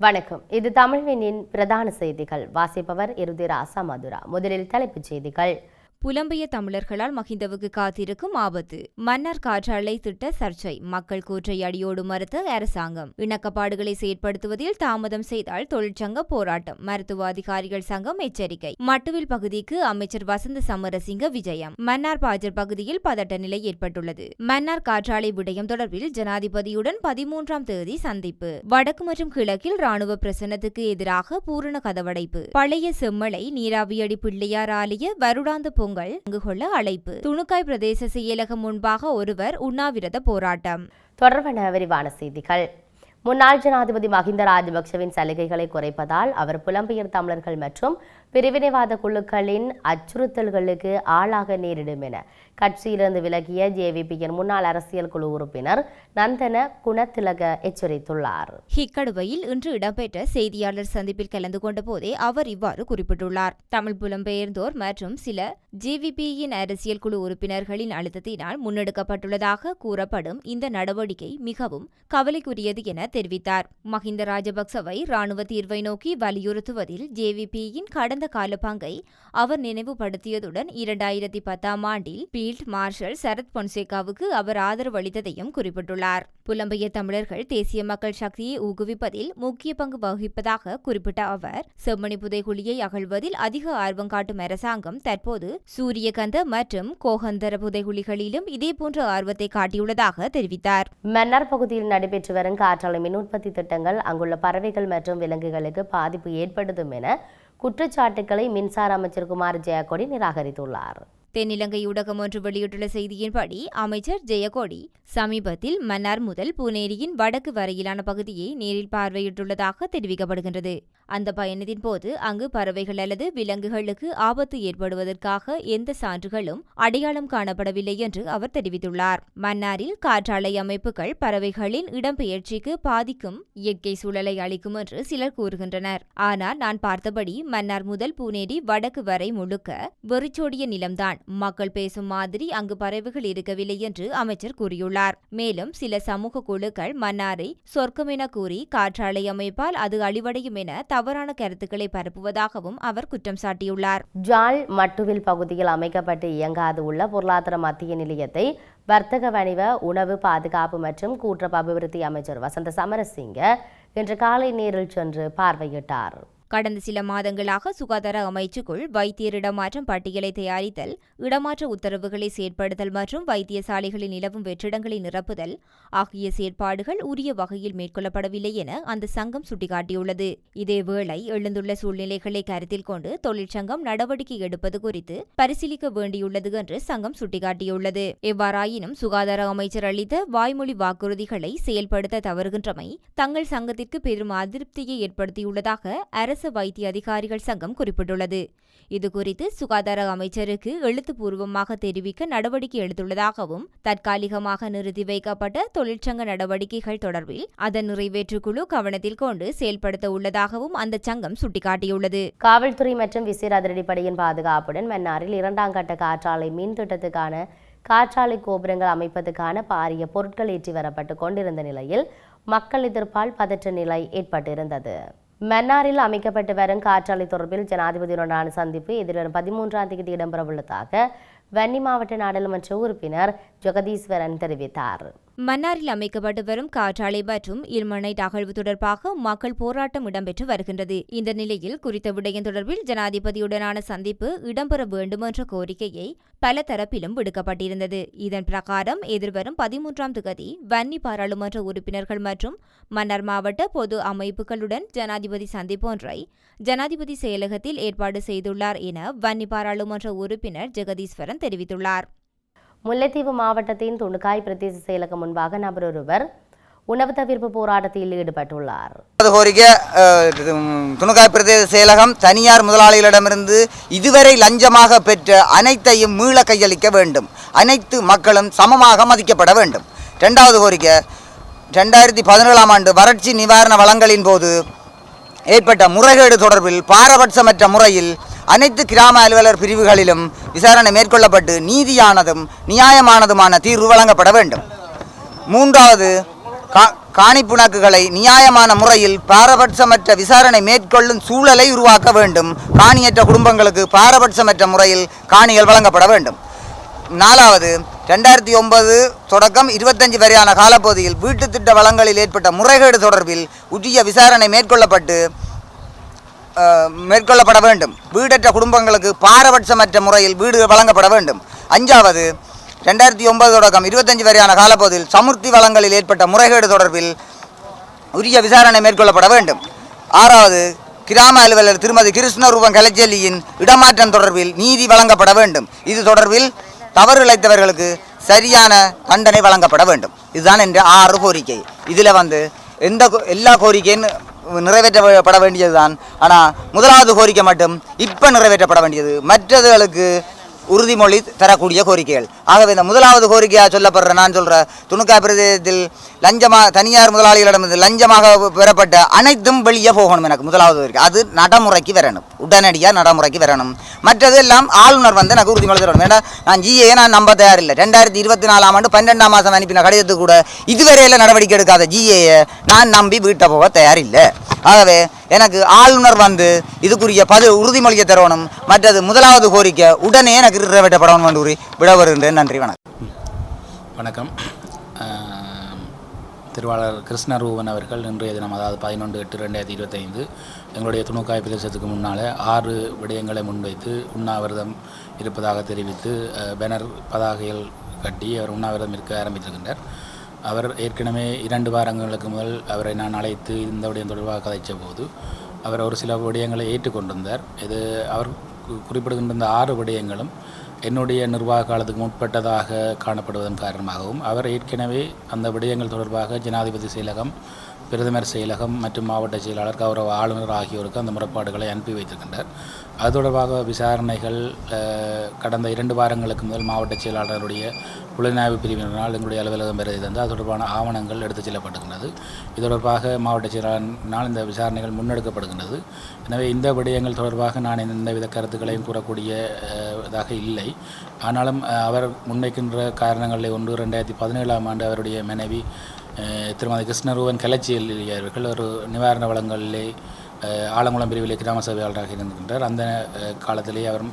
வணக்கம். இது தமிழ்வினின் பிரதான செய்திகள். வாசிப்பவர் இருதிராசா மதுரா. முதலில் தலைப்புச் செய்திகள். புலம்பிய தமிழர்களால் மஹிந்தவுக்கு காத்திருக்கும் ஆபத்து. மன்னர் காற்றாலை திட்ட சர்ச்சை. மக்கள் கூற்றை அடியோடு மறுத்த அரசாங்கம். இணக்கப்பாடுகளை செயற்படுத்துவதில் தாமதம் செய்தால் தொழிற்சங்க போராட்டம். மருத்துவ அதிகாரிகள் சங்கம் எச்சரிக்கை. மட்டுவில் பகுதிக்கு அமைச்சர் வசந்த சமரசிங்க விஜயம். மன்னார் பாஜர் பகுதியில் பதட்ட நிலை ஏற்பட்டுள்ளது. மன்னார் காற்றாலை விடயம் தொடர்பில் ஜனாதிபதியுடன் பதிமூன்றாம் தேதி சந்திப்பு. வடக்கு மற்றும் கிழக்கில் ராணுவ பிரசன்னத்துக்கு எதிராக பூரண கதவடைப்பு. பழைய செம்மலை நீராவியடி பிள்ளையார் ஆலய வருடாந்த பொங்கல் பங்கு கொள்ள அழைப்பு. துணுக்காய் பிரதேச செயலகம் முன்பாக ஒருவர் உண்ணாவிரத போராட்டம். தொடர்பான விரிவான செய்திகள். முன்னாள் ஜனாதிபதி மஹிந்த ராஜபக்சவின் சலுகைகளை குறைப்பதால் அவர் புலம்பெயர் தமிழர்கள் மற்றும் பிரிவினைவாத குழுக்களின் அச்சுறுத்தல்களுக்கு ஆளாக நேரிடும் என கட்சியிலிருந்து விலகிய ஜேவிபியின் முன்னாள் அரசியல் குழு உறுப்பினர் நந்தன குணத்திலக எச்சரித்துள்ளார். ஹிக்கடுவையில் இன்று இடம்பெற்ற செய்தியாளர் சந்திப்பில் கலந்து கொண்ட போதே அவர் இவ்வாறு குறிப்பிட்டுள்ளார். தமிழ் புலம்பெயர்ந்தோர் மற்றும் சில ஜேவிபியின் அரசியல் குழு உறுப்பினர்களின் அழுத்தத்தினால் முன்னெடுக்கப்பட்டுள்ளதாக கூறப்படும் இந்த நடவடிக்கை மிகவும் கவலைக்குரியது என தெரிவித்தார். மஹிந்த ராஜபக்சவை ராணுவ தீர்வை நோக்கி வலியுறுத்துவதில் ஜேவிபியின் கடந்த கால பங்கை அவர் நினைவுபடுத்தியதுடன் இரண்டாயிரத்தி பத்தாம் ஆண்டில் ஃபீல்ட் மார்ஷல் சரத் பொன்சேகாவுக்கு அவர் ஆதரவு அளித்ததையும் குறிப்பிட்டுள்ளார். புலம்பெயர் தமிழர்கள் தேசிய மக்கள் சக்தியை ஊக்குவிப்பதில் முக்கிய பங்கு வகிப்பதாக குறிப்பிட்ட அவர் செம்மணி புதைகுழியை அகழ்வதில் அதிக ஆர்வம் காட்டும் அரசாங்கம் தற்போது சூரியகந்த மற்றும் கோகந்தர புதைகுழிகளிலும் இதேபோன்ற ஆர்வத்தை காட்டியுள்ளதாக தெரிவித்தார். மன்னார் பகுதியில் நடைபெற்று வரும் காற்றாலை மின் உற்பத்தி திட்டங்கள் அங்குள்ள பறவைகள் மற்றும் விலங்குகளுக்கு பாதிப்பு ஏற்படுத்தும் என குற்றச்சாட்டுக்களை மின்சார அமைச்சர் குமார் ஜெயக்கொடி நிராகரித்துள்ளார். தென்னிலங்கை ஊடகம் ஒன்று வெளியிட்டுள்ள செய்தியின்படி அமைச்சர் ஜெயகோடி சமீபத்தில் மன்னார் முதல் பூனேரியின் வடக்கு வரையிலான பகுதியை நேரில் பார்வையிட்டுள்ளதாக தெரிவிக்கப்படுகின்றது. அந்த பயணத்தின் போது அங்கு பறவைகள் அல்லது விலங்குகளுக்கு ஆபத்து ஏற்படுவதற்காக எந்த சான்றுகளும் அடையாளம் காணப்படவில்லை என்று அவர் தெரிவித்துள்ளார். மன்னாரில் காற்றாலை அமைப்புகள் பறவைகளின் இடம்பெயர்ச்சிக்கு பாதிக்கும் இயற்கை சூழலை அளிக்கும் என்று சிலர் கூறுகின்றனர். ஆனால் நான் பார்த்தபடி மன்னார் முதல் பூனேரி வடக்கு வரை முழுக்க வெறிச்சோடிய நிலம்தான். மக்கள் பேசும் மாதிரி அங்கு பறவைகள் இருக்கவில்லை என்று அமைச்சர் கூறியுள்ளார். மேலும் சில சமூக குழுக்கள் மன்னாரை சொர்க்கம் என கூறி காற்றாலை அமைப்பால் அது அழிவடையும் என தவறான கருத்துக்களை பரப்புவதாகவும் அவர் குற்றம் சாட்டியுள்ளார். ஜால் மட்டுவில் பகுதியில் அமைக்கப்பட்டு இயங்காது உள்ள பொருளாதார மத்திய நிலையத்தை வர்த்தக வணிக உணவு பாதுகாப்பு மற்றும் கூட்டுறவு அபிவிருத்தி அமைச்சர் வசந்த சமரசிங்க இன்று காலை நேரில் சென்று பார்வையிட்டார். கடந்த சில மாதங்களாக சுகாதார அமைச்சுக்குள் வைத்தியர் இடமாற்றம் பட்டியலை தயாரித்தல் இடமாற்ற உத்தரவுகளை செயற்படுத்தல் மற்றும் வைத்தியசாலைகளில் நிலவும் வெற்றிடங்களை நிரப்புதல் ஆகிய செயற்பாடுகள் உரிய வகையில் மேற்கொள்ளப்படவில்லை என அந்த சங்கம் சுட்டிக்காட்டியுள்ளது. இதேவேளை எழுந்துள்ள சூழ்நிலைகளை கருத்தில் கொண்டு தொழிற்சங்கம் நடவடிக்கை எடுப்பது குறித்து பரிசீலிக்க வேண்டியுள்ளது என்று சங்கம் சுட்டிக்காட்டியுள்ளது. எவ்வாறாயினும் சுகாதார அமைச்சர் அளித்த வாய்மொழி வாக்குறுதிகளை செயல்படுத்த தவறுகின்றமை தங்கள் சங்கத்திற்கு பெரும் அதிருப்தியை ஏற்படுத்தியுள்ளதாக அரசு அரசு வைத்திய அதிகாரிகள் சங்கம் குறிப்பிட்டுள்ளது. இதுகுறித்து சுகாதார அமைச்சருக்கு எழுத்துப்பூர்வமாக தெரிவிக்க நடவடிக்கை எடுத்துள்ளதாகவும் தற்காலிகமாக நிறுத்தி வைக்கப்பட்ட தொழிற்சங்க நடவடிக்கைகள் தொடர்பில் அதன் நிறைவேற்றுக்குழு கவனத்தில் கொண்டு செயல்படுத்த உள்ளதாகவும் அந்த சங்கம் சுட்டிக்காட்டியுள்ளது. காவல்துறை மற்றும் விசேட அதிரடிப்படையின் பாதுகாப்புடன் மன்னாரில் இரண்டாம் கட்ட காற்றாலை மின் திட்டத்துக்கான காற்றாலை கோபுரங்கள் அமைப்பதற்கான பாரிய பொருட்கள் ஏற்றி வரப்பட்டு கொண்டிருந்த நிலையில் மக்கள் எதிர்ப்பால் பதற்ற நிலை ஏற்பட்டிருந்தது. மன்னாரில் அமைக்கப்பட்டு வரும் காற்றாலை தொடர்பில் ஜனாதிபதியுடனான சந்திப்பு எதிர்வரும் பதிமூன்றாம் தேதி இடம்பெறவுள்ளதாக வன்னி மாவட்ட நாடாளுமன்ற உறுப்பினர் ஜெகதீஸ்வரன் தெரிவித்தார். மன்னாரில் அமைக்கப்பட்டு வரும் காற்றாலை மற்றும் இல்மனைட் அகழ்வு தொடர்பாக மக்கள் போராட்டம் இடம்பெற்று வருகின்றது. இந்த நிலையில் குறித்த விடயம் தொடர்பில் ஜனாதிபதியுடனான சந்திப்பு இடம்பெற வேண்டும் என்ற கோரிக்கையை பல தரப்பிலும் விடுக்கப்பட்டிருந்தது. இதன் பிரகாரம் எதிர்வரும் பதிமூன்றாம் திகதி வன்னி பாராளுமன்ற உறுப்பினர்கள் மற்றும் மன்னார் மாவட்ட பொது அமைப்புகளுடன் ஜனாதிபதி சந்திப்பு ஒன்றை ஜனாதிபதி செயலகத்தில் ஏற்பாடு செய்துள்ளார் என வன்னி பாராளுமன்ற உறுப்பினர் ஜெகதீஸ்வரன் தெரிவித்துள்ளார். முல்லைத்தீவு மாவட்டத்தின் துணுக்காய் பிரதேச செயலகம் முன்பாக நபர் ஒருவர் உணவு தவிர்ப்பு போராட்டத்தில் ஈடுபட்டுள்ளார். கோரிக்கை துணுக்காய் பிரதேச செயலகம் தனியார் முதலாளிகளிடமிருந்து இதுவரை லஞ்சமாக பெற்ற அனைத்தையும் மீள கையளிக்க வேண்டும். அனைத்து மக்களும் சமமாக மதிக்கப்பட வேண்டும். ரெண்டாவது கோரிக்கை ரெண்டாயிரத்தி பதினேழாம் ஆண்டு வறட்சி நிவாரண வளங்களின் போது ஏற்பட்ட முறைகேடு தொடர்பில் பாரபட்சமற்ற முறையில் அனைத்து கிராம அலுவலர் பிரிவுகளிலும் விசாரணை மேற்கொள்ளப்பட்டு நீதியானதும் நியாயமானதுமான தீர்வு வழங்கப்பட வேண்டும். மூன்றாவது கா- காணிப்புணக்குகளை நியாயமான முறையில் பாரபட்சமற்ற விசாரணை மேற்கொள்ளும் சூழலை உருவாக்க வேண்டும். காணியற்ற குடும்பங்களுக்கு பாரபட்சமற்ற முறையில் காணிகள் வழங்கப்பட வேண்டும். நாலாவது ரெண்டாயிரத்தி ஒன்பது தொடக்கம் இருபத்தஞ்சு வரையான காலப்பகுதியில் வீட்டுத் திட்ட வளங்களில் ஏற்பட்ட முறைகேடு தொடர்பில் உரிய விசாரணை மேற்கொள்ளப்பட்டு மேற்கொள்ளப்பட வேண்டும் வீடற்ற குடும்பங்களுக்கு பாரபட்சமற்ற முறையில் வீடு வழங்கப்பட வேண்டும் அஞ்சாவது ரெண்டாயிரத்தி ஒன்பது தொடக்கம் இருபத்தஞ்சு வரையான காலப்பகுதியில் சமுர்த்தி வளங்களில் ஏற்பட்ட முறைகேடு தொடர்பில் உரிய விசாரணை மேற்கொள்ளப்பட வேண்டும் ஆறாவது கிராம அலுவலர் திருமதி கிருஷ்ணரூபம் கலைச்செல்லியின் இடமாற்றம் தொடர்பில் நீதி வழங்கப்பட வேண்டும் இது தொடர்பில் தவறு இழைத்தவர்களுக்கு சரியான தண்டனை வழங்கப்பட வேண்டும் இதுதான் என்ற ஆறு கோரிக்கை இதில் வந்து எந்த கோ- எல்லா கோரிக்கையும் நிறைவேற்றப்பட வேண்டியதுதான். ஆனால் முதலாவது கோரிக்கை மட்டும் இப்போ நிறைவேற்றப்பட வேண்டியது. மற்றதுகளுக்கு உறுதிமொழி தரக்கூடிய கோரிக்கைகள். ஆகவே இந்த முதலாவது கோரிக்கையாக சொல்லப்படுற நான் சொல்ற துணுக்கா பிரதேசத்தில் லஞ்சமாக தனியார் முதலாளிகளிடமிருந்து லஞ்சமாக பெறப்பட்ட அனைத்தும் வெளியே போகணும் எனக்கு முதலாவது கோரிக்கை. அது நடைமுறைக்கு வரணும். உடனடியாக நடைமுறைக்கு வரணும். மற்றது எல்லாம் ஆளுநர் வந்து எனக்கு உறுதிமொழி தரணும். ஏன்னா நான் ஜிஏ நான் நம்ப தயாரில்லை. ரெண்டாயிரத்தி இருபத்தி நாலாம் ஆண்டு பன்னெண்டாம் மாதம் அனுப்பின கடிதத்துக்கு கூட இதுவரையில் நடவடிக்கை எடுக்காத ஜிஏயை நான் நம்பி வீட்டை போக தயாரில்லை. ஆகவே எனக்கு ஆளுநர் வந்து இதுக்குரிய பதில் உறுதிமொழியை தரணும் மற்றது முதலாவது கோரிக்கை உடனே எனக்கு நிறைவேற்றப்படணும் என்று கூறி விட வருகின்றேன் நன்றி வணக்கம். வணக்கம். திருவாளர் கிருஷ்ணரூபன் அவர்கள் இன்றைய தினம் அதாவது பதினொன்று எட்டு ரெண்டாயிரத்தி இருபத்தைந்து எங்களுடைய துணுக்காய் பிரதேசத்துக்கு முன்னால் ஆறு விடயங்களை முன்வைத்து உண்ணாவிரதம் இருப்பதாக தெரிவித்து பேனர் பதாகைகள் கட்டி அவர் உண்ணாவிரதம் இருக்க ஆரம்பித்திருக்கின்றார். அவர் ஏற்கனவே இரண்டு வாரங்களுக்கு முதல் அவரை நான் அழைத்து இந்த விடயம் தொடர்பாக கதைச்ச போது அவர் ஒரு சில விடயங்களை ஏற்றுக்கொண்டிருந்தார். இது அவர் குறிப்பிடுகின்ற இந்த ஆறு விடயங்களும் என்னுடைய நிர்வாக காலத்துக்கு முற்பட்டதாக காணப்படுவதன் காரணமாகவும் அவர் ஏற்கனவே அந்த விடயங்கள் தொடர்பாக ஜனாதிபதி செயலகம் பிரதமர் செயலகம் மற்றும் மாவட்ட செயலாளர் கௌரவ ஆளுநர் ஆகியோருக்கு அந்த முறைப்பாடுகளை அனுப்பி வைத்திருக்கின்றார். அது தொடர்பாக விசாரணைகள் கடந்த இரண்டு வாரங்களுக்கு முதல் மாவட்ட செயலாளருடைய புலனாய்வு பிரிவினரால் எங்களுடைய அலுவலகம் பெறுதி தந்து அது தொடர்பான ஆவணங்கள் எடுத்துச் செல்லப்படுகின்றது இது தொடர்பாக மாவட்ட செயலாளரினால் இந்த விசாரணைகள் முன்னெடுக்கப்படுகின்றது. எனவே இந்த விடயங்கள் தொடர்பாக நான் எந்தவித கருத்துக்களையும் கூறக்கூடிய இதாக இல்லை. ஆனாலும் அவர் முன்வைக்கின்ற காரணங்களில் ஒன்று ரெண்டாயிரத்தி பதினேழாம் ஆண்டு அவருடைய மனைவி திருமதி கிருஷ்ணரூவன் கலச்சியல் அவர்கள் ஒரு நிவாரண வளங்களிலே ஆலங்குளம் பிரிவிலே கிராம சபையாளராக இருந்திருக்கின்றார். அந்த காலத்திலேயே அவர்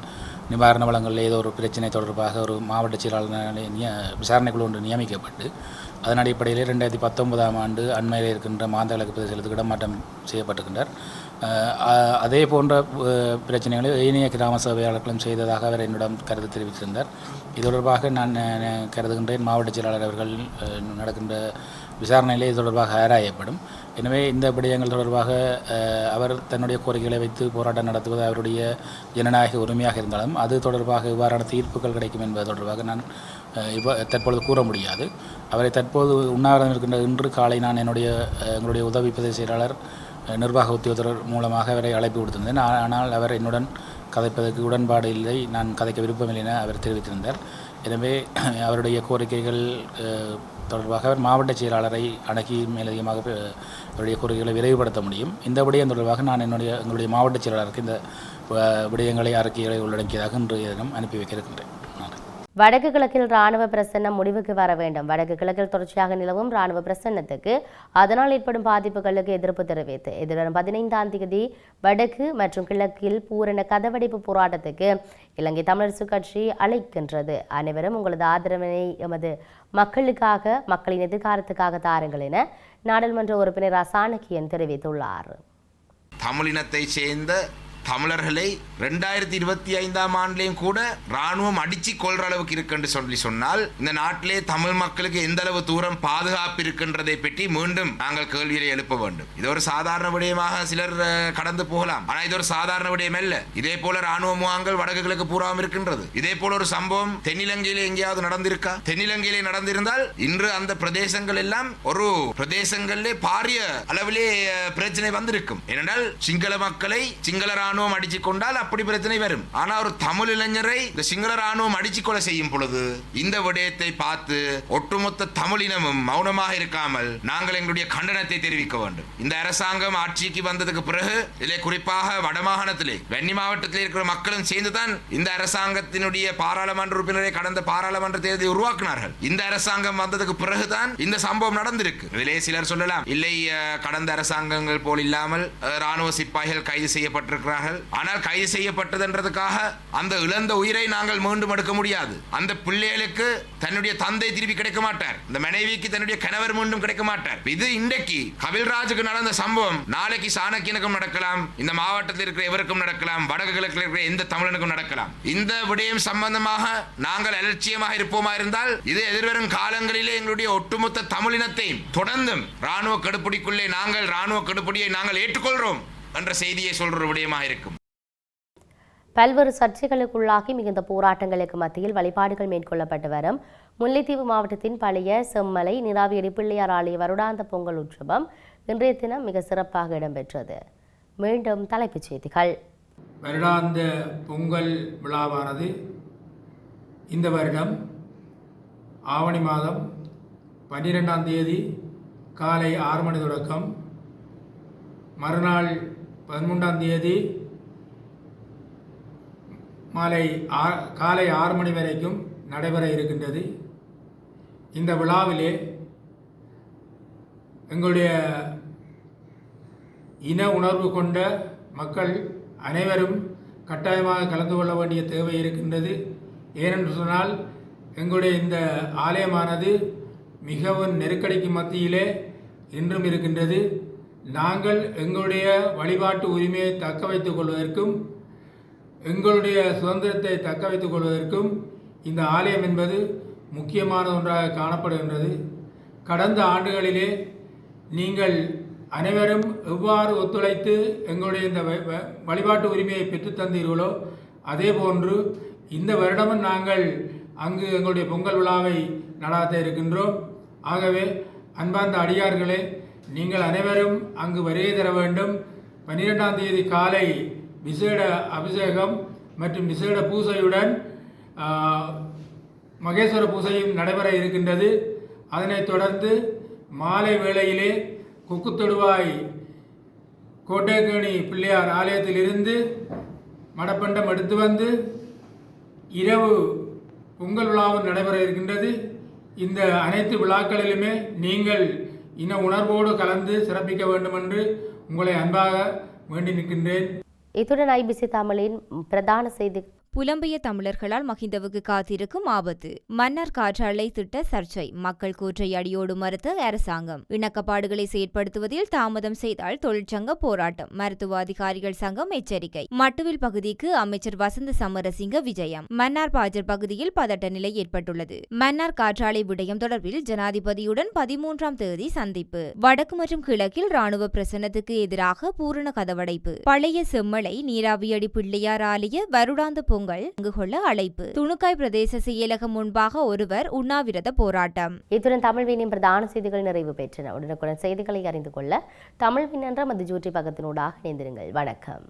நிவாரண வளங்களில் ஏதோ ஒரு பிரச்சனை தொடர்பாக ஒரு மாவட்ட செயலாளர் விசாரணை விசாரணைக்குழு ஒன்று நியமிக்கப்பட்டு அதன் அடிப்படையில் ரெண்டாயிரத்தி பத்தொன்பதாம் ஆண்டு அண்மையில் இருக்கின்ற மாந்தளக்கு பிரதேசத்துக்கு இடமாற்றம் செய்யப்பட்டிருக்கின்றார். அதே போன்ற பிரச்சனைகளை ஏனைய கிராம சபையாளர்களும் செய்ததாக அவர் என்னிடம் கருத்து தெரிவித்திருந்தார். இது தொடர்பாக நான் கருதுகின்றேன். மாவட்ட செயலாளர் அவர்கள் நடக்கின்ற விசாரணையிலே இது தொடர்பாக ஆராயப்படும். எனவே இந்த விடயங்கள் தொடர்பாக அவர் தன்னுடைய கோரிக்கைகளை வைத்து போராட்டம் நடத்துவது அவருடைய ஜனநாயக உரிமையாக இருந்தாலும் அது தொடர்பாக இவ்வாறான தீர்ப்புகள் கிடைக்கும் என்பது தொடர்பாக நான் அஹ், இவ்வ தற்பொழுது கூற முடியாது. அவரை தற்போது உண்ணாவிரதம் இருக்கின்ற இன்று காலை நான் என்னுடைய எங்களுடைய உதவி பிரதேச செயலாளர் நிர்வாக உத்தியோகத்தர் மூலமாக அவரை அழைப்பு கொடுத்திருந்தேன். ஆனால் அவர் என்னுடன் கதைப்பதற்கு உடன்பாடு இல்லை. நான் கதைக்க விருப்பமில்லை என அவர் தெரிவித்திருந்தார். எனவே அவருடைய கோரிக்கைகள் தொடர்பாக அவர் மாவட்ட செயலாளரை அணுகி மேலதிகமாக அவருடைய கோரிக்கைகளை விரைவுபடுத்த முடியும். இந்த விடயம் தொடர்பாக நான் என்னுடைய எங்களுடைய மாவட்ட செயலாளருக்கு இந்த விடயங்களை அறிக்கைகளை உள்ளடக்கியதாக இன்றைய தினம் அனுப்பி வைக்க இருக்கின்றேன். வடக்கு கிழக்கில் ராணுவ பிரசன்னம் முடிவுக்கு வர வேண்டும். வடக்கு கிழக்கில் தொடர்ச்சியாக நிலவும் ராணுவ பிரசன்னத்துக்கு அதனால் ஏற்படும் பாதிப்புகளுக்கு எதிர்ப்பு தெரிவித்து எதிர்வரும் பதினைந்தாம் தேதி வடக்கு மற்றும் கிழக்கில் பூரண கதவடைப்பு போராட்டத்துக்கு இலங்கை தமிழரசு கட்சி அழைக்கின்றது. அனைவரும் உங்களது ஆதரவினை எமது மக்களுக்காக மக்களின் எதிர்காலத்துக்காக தாருங்கள் என நாடாளுமன்ற உறுப்பினர் அசானகியன் தெரிவித்துள்ளார். தமிழினத்தை சேர்ந்த தமிழர்களை ரெண்டாயிரத்தி இருபத்தி ஐந்தாம் ஆண்டுலேயும் கூட ராணுவம் அடிச்சு கொள்ற அளவுக்கு இருக்குன்னு சொல்லி சொன்னால் இந்த நாட்டிலே தமிழ் மக்களுக்கு எந்த அளவு தூரம் பாதுகாப்பு இருக்கின்றதை பற்றி மீண்டும் நாங்கள் கேள்வியை எழுப்ப வேண்டும். இது ஒரு சாதாரண விடயமாக சிலர் கடந்து போகலாம். ஆனா இது ஒரு சாதாரண விடயம் அல்ல. இதே போல ராணுவ முகாங்கள் வடக்கு கிழக்கு பூராவும் இருக்கின்றது. இதே போல ஒரு சம்பவம் தென்னிலங்கையில எங்கேயாவது நடந்திருக்கா? தென்னிலங்கையிலே நடந்திருந்தால் இன்று அந்த பிரதேசங்கள் எல்லாம் ஒரு பிரதேசங்களிலே பாரிய அளவிலே பிரச்சனை வந்திருக்கும். ஏனென்றால் சிங்கள மக்களை சிங்கள ராணுவ ராணுவம் அடிச்சு கொண்டால் அப்படி பிரச்சனை வரும். ஆனா ஒரு தமிழ் இளைஞரை இந்த சிங்கள ராணுவம் அடிச்சு கொலை செய்யும் பொழுது இந்த விடயத்தை பார்த்து ஒட்டுமொத்த தமிழினமும் மௌனமாக இருக்காமல் நாங்கள் எங்களுடைய கண்டனத்தை தெரிவிக்க வேண்டும். இந்த அரசாங்கம் ஆட்சிக்கு வந்ததுக்கு பிறகு இதிலே குறிப்பாக வடமாகாணத்திலே வெண்ணி மாவட்டத்தில் இருக்கிற மக்களும் சேர்ந்துதான் இந்த அரசாங்கத்தினுடைய பாராளுமன்ற உறுப்பினரை கடந்த பாராளுமன்ற தேர்தலை உருவாக்கினார்கள். இந்த அரசாங்கம் வந்ததுக்கு பிறகுதான் இந்த சம்பவம் நடந்திருக்கு. இதிலே சிலர் சொல்லலாம் இல்லை கடந்த அரசாங்கங்கள் போல் இல்லாமல் ராணுவ சிப்பாய்கள் கைது செய்யப்பட்டிருக்கிறார்கள். ஆனால் கைது செய்யப்பட்டதுன்றதுக்காக அந்த இழந்த உயிரை நாங்கள் மீண்டும் எடுக்க முடியாது. அந்த பிள்ளைகளுக்கு தன்னுடைய தந்தை திருப்பி கிடைக்க மாட்டார். இந்த மனைவிக்கு தன்னுடைய கணவர் மீண்டும் கிடைக்க மாட்டார். இது இன்றைக்கு கபில்ராஜுக்கு நடந்த சம்பவம். நாளைக்கு சாணக்கியனுக்கும் நடக்கலாம். இந்த மாவட்டத்தில் இருக்கிற எவருக்கும் நடக்கலாம். வடக்கு கிழக்கில் இருக்கிற எந்த தமிழனுக்கும் நடக்கலாம். இந்த விடயம் சம்பந்தமாக நாங்கள் அலட்சியமாக இருப்போமா இருந்தால் இது எதிர்வரும் காலங்களிலே எங்களுடைய ஒட்டுமொத்த தமிழினத்தை தொடர்ந்தும் ராணுவ கடுப்பிடிக்குள்ளே நாங்கள் ராணுவ கடுப்பிடியை நாங்கள் ஏற்றுக்கொள்கிறோம். என்ற செய்தியை சொல்ற ஒரு விடயமாக இருக்கும். பல்வேறு சர்ச்சைகளுக்குள்ளாகி மிகுந்த போராட்டங்களுக்கு மத்தியில் வழிபாடுகள் மேற்கொள்ளப்பட்டு வரும். முல்லைத்தீவு மாவட்டத்தின் பழைய செம்மலை நிராவியடி பிள்ளையார் ஆலய வருடாந்த பொங்கல் உற்சவம் இன்றைய தினம் மிக சிறப்பாக இடம்பெற்றது. மீண்டும் தலைப்புச் செய்திகள். வருடாந்த பொங்கல் விழாவானது இந்த வருடம் ஆவணி மாதம் பன்னிரெண்டாம் தேதி காலை ஆறு மணி தொடக்கம். மறுநாள் பதிமூன்றாம் தேதி மாலை ஆ காலை ஆறு மணி வரைக்கும் நடைபெற இருக்கின்றது. இந்த விழாவிலே எங்களுடைய இன உணர்வு கொண்ட மக்கள் அனைவரும் கட்டாயமாக கலந்து கொள்ள வேண்டிய தேவை இருக்கின்றது. ஏனென்று சொன்னால் எங்களுடைய இந்த ஆலயமானது மிகவும் நெருக்கடிக்கு மத்தியிலே இன்றும் இருக்கின்றது. நாங்கள் எங்களுடைய வழிபாட்டு உரிமையை தக்க வைத்துக் கொள்வதற்கும் எங்களுடைய சுதந்திரத்தை தக்க வைத்துக் கொள்வதற்கும் இந்த ஆலயம் என்பது முக்கியமான ஒன்றாக காணப்படுகின்றது. கடந்த ஆண்டுகளிலே நீங்கள் அனைவரும் எவ்வாறு ஒத்துழைத்து எங்களுடைய இந்த வ- வ- வழிபாட்டு உரிமையை பெற்றுத்தந்தீர்களோ அதே போன்று இந்த வருடமும் நாங்கள் அங்கு எங்களுடைய பொங்கல் விழாவை நடாத்த இருக்கின்றோம். ஆகவே அன்பார்ந்த அடியார்களே நீங்கள் அனைவரும் அங்கு வருகை தர வேண்டும். பன்னிரெண்டாம் தேதி காலை விசேட அபிஷேகம் மற்றும் விசேட பூசையுடன் மகேஸ்வர பூசையும் நடைபெற இருக்கின்றது. அதனைத் தொடர்ந்து மாலை வேளையிலே கொக்குத்தொடுவாய் கோட்டைக்கேணி பிள்ளையார் ஆலயத்திலிருந்து மடப்பண்டம் எடுத்து வந்து இரவு பொங்கல் விழாவும் நடைபெற இருக்கின்றது. இந்த அனைத்து விழாக்களிலுமே நீங்கள் இன உணர்வோடு கலந்து சிறப்பிக்க வேண்டுமென்று உங்களை அன்பாக வேண்டி நிற்கின்றேன். இத்துடன் ஐபிசி தமிழின் பிரதான செய்தி புலம்பிய தமிழர்களால் மகிந்தவுக்கு காத்திருக்கும் ஆபத்து. மன்னர் காற்றாலை திட்ட சர்ச்சை. மக்கள் கூற்றை அடியோடு மறுத்த அரசாங்கம். இணக்கப்பாடுகளை செயற்படுத்துவதில் தாமதம் செய்தால் தொழிற்சங்க போராட்டம். மருத்துவ அதிகாரிகள் சங்கம் எச்சரிக்கை. மட்டுவில் பகுதிக்கு அமைச்சர் வசந்த சமரசிங்க விஜயம். மன்னார் பாஜர் பகுதியில் பதட்ட நிலை ஏற்பட்டுள்ளது. மன்னார் காற்றாலை விடயம் தொடர்பில் ஜனாதிபதியுடன் பதிமூன்றாம் தேதி சந்திப்பு. வடக்கு மற்றும் கிழக்கில் ராணுவ பிரசன்னத்துக்கு எதிராக பூரண கதவடைப்பு. பழைய செம்மலை நீராவியடி பிள்ளையார் ஆலய வருடாந்த பொங்கல் பங்கு கொள்ள அழைப்பு. துணுக்காய் பிரதேச செயலகம் முன்பாக ஒருவர் உண்ணாவிரத போராட்டம். இத்துடன் தமிழ் வினின் பிரதான செய்திகள் நிறைவு பெற்றன உடனுக்குடன் செய்திகளை அறிந்து கொள்ள தமிழ் வினன்ற மது ஜூட்டி பக்கத்தினூடாக இணைந்திருங்கள். வணக்கம்.